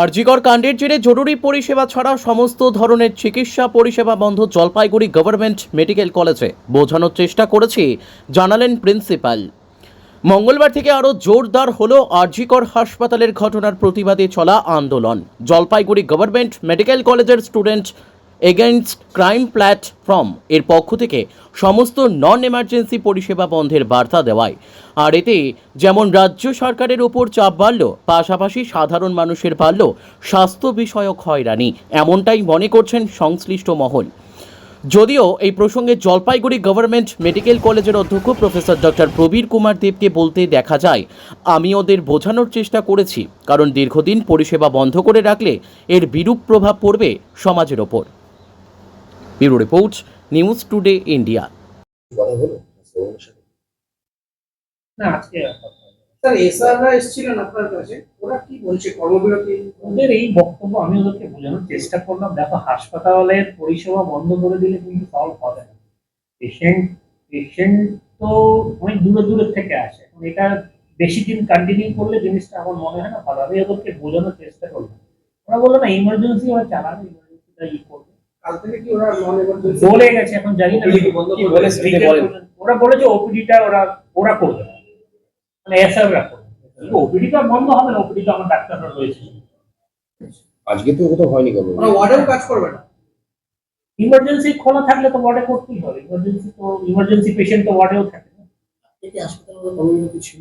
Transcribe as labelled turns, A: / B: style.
A: আরজিকর কাণ্ডের জেরে জরুরি পরিষেবা ছাড়া সমস্ত ধরনের চিকিৎসা পরিষেবা বন্ধ জলপাইগুড়ি গভর্নমেন্ট মেডিকেল কলেজে। বোঝানোর চেষ্টা করেছি, জানালেন প্রিন্সিপাল। মঙ্গলবার থেকে আরও জোরদার হল আরজিকর হাসপাতালের ঘটনার প্রতিবাদে চলা আন্দোলন। জলপাইগুড়ি গভর্নমেন্ট মেডিকেল কলেজের স্টুডেন্ট এগেনস্ট ক্রাইম প্ল্যাটফর্ম এর পক্ষ থেকে সমস্ত নন এমার্জেন্সি পরিষেবা বন্ধের বার্তা দেওয়ায়। আর এতে যেমন রাজ্য সরকারের উপর চাপ বাড়ল, পাশাপাশি সাধারণ মানুষের বাড়ল স্বাস্থ্য বিষয়ক হয়রানি, এমনটাই মনে করছেন সংশ্লিষ্ট মহল। যদিও এই প্রসঙ্গে জলপাইগুড়ি গভর্নমেন্ট মেডিকেল কলেজের অধ্যক্ষ প্রফেসর ডক্টর প্রবীর কুমার দেবকে বলতে দেখা যায়, আমি ওদের বোঝানোর চেষ্টা করেছি, কারণ দীর্ঘদিন পরিষেবা বন্ধ করে রাখলে এর বিরূপ প্রভাব পড়বে সমাজের ওপর। Bureau report news today India.
B: কথা বলো
C: না আজকে আর কথা হয়নি।
D: স্যার এসআররা এসেছিলেন আপনার কাছে। ওরা কি বলছে? কর্মবিরতি?
C: ওদের এই বক্তব্য আমি ওদেরকে বোঝানোর চেষ্টা করলাম। দেখো হাসপাতালের পরিষেবা বন্ধ করে দিলে কিন্তু সলভ হবে না। পেশেন্ট পেশেন্ট তো অনেক দূরে দূরে থেকে আসে। এখন এটা বেশি দিন কন্টিনিউ করলে জিনিসটা আমার মনে হয় না ভালো আমি ওদেরকে বোঝানোর চেষ্টা করলাম। ওরা বলল না ইমার্জেন্সি ওরা চালাবে ইমার্জেন্সিটা ই করবে।
D: কাল থেকে কি ওরা নন এমার্জেন্সি
C: বলে গেছে এখন জানি না কি বলে। ওরা বলেছে ওপিডিটা ওরা ওরা করবে মানে এসআররা করবে। ওপিডি তো আর বন্ধ হবে না ওপিডি তো আমার ডাক্তাররা রয়েছে।
B: আজকে তো কোথাও হয়নি কেন।
D: ওরা ওয়ার্ডেও কাজ করবে না।
C: ইমার্জেন্সি খোলা থাকলে তো ওয়ার্ডে করতেই হবে। ইমার্জেন্সি তো ইমার্জেন্সি পেশেন্ট তো ওয়ার্ডেও থাকে না।
B: কি ছিল